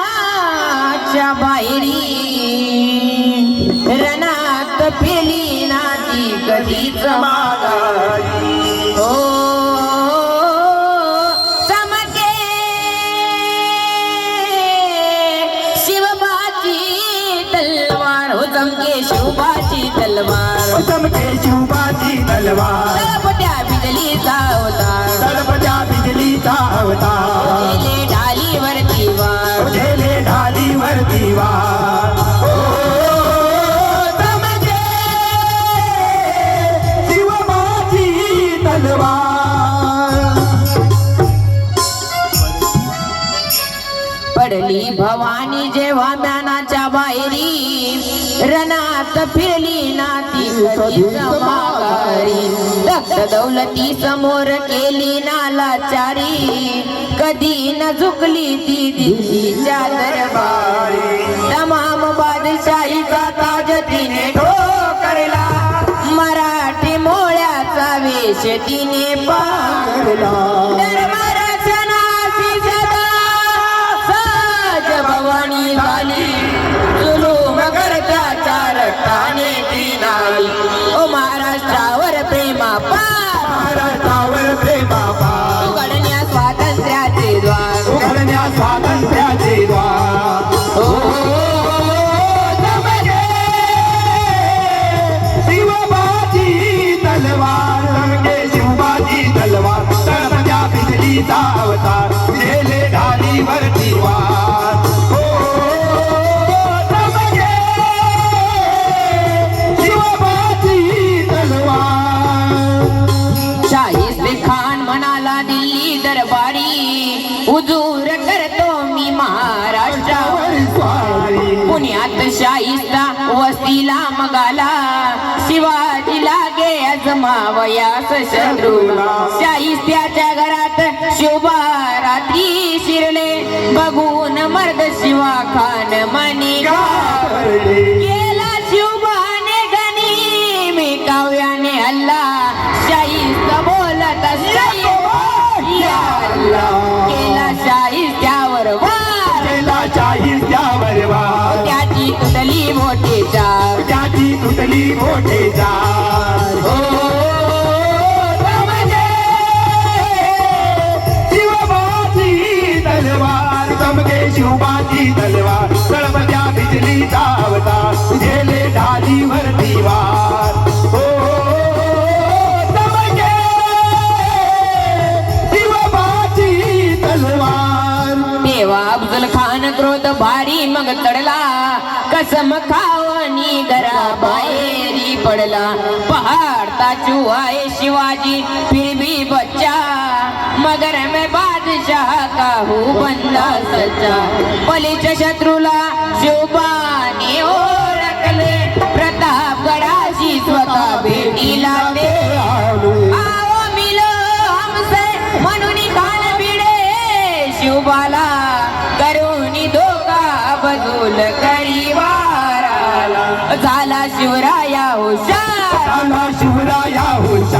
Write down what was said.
मेनाच्या बाहेरी रणात फेली नाती कधीच हो समके शिवबाची तलवार हो चमके शिवबाची तलवार. हो, चमके शिवबाची भवानी जेव्हा ज्ञानाच्या बाहेरी रणात फिरली नाती दौलती समोर केली नाला चारी कधी न झुकली ती दिल्लीच्या दरबारी. तमाम बादशाहीचा ताज तिने ठोकरला. मराठी मोळ्याचा वेश तिने पाळला बिजलीचा अवतार गेले ढालीवर दिवार हो शिवबाची तलवार. खान म्हणाला दिल्ली दरबारी हुजूर करतो मी महाराष्ट्रावर. स्वारी. पुण्यात शाहिस्ता वस्तीला मगाला शिवाजी लागे अजमावयास शत्रूला. शाहिस्त्याच्या बघून मर्द शिवा खान मनी. केला शिवबाने गणी मी काव्याने हल्ला. शाहिस्त बोलत शाही. केला शाहिस्त्यावर वार. केला चाळीस त्यावर वार. त्याची तुटली मोठी चार. त्याची तुटली मोठे हो. चमके शिवबाची तलवार तळपत्या बिजलीचा अवतार गेले ढालीवर दिवार. हो चमके! शिवबाची तलवार. देवा अफजल खान क्रोध भारी मग चढला कसम खाओ घरा बाहेरी पडला. पहाडता चुहाए शिवाजी फिर भी बच्चा. मगर मैं बादशाह का हूँ बंदा सच्चा. बलीच्या शत्रूला शिवबाने ओळखले. प्रतापगडाशी स्वतः भेटीला ते आओ मिलो हमसे म्हणून भिडे शिवबाला करुणी धोका बदूल करी झाला शिवराया हुशार. झाला शिवराया हुशार.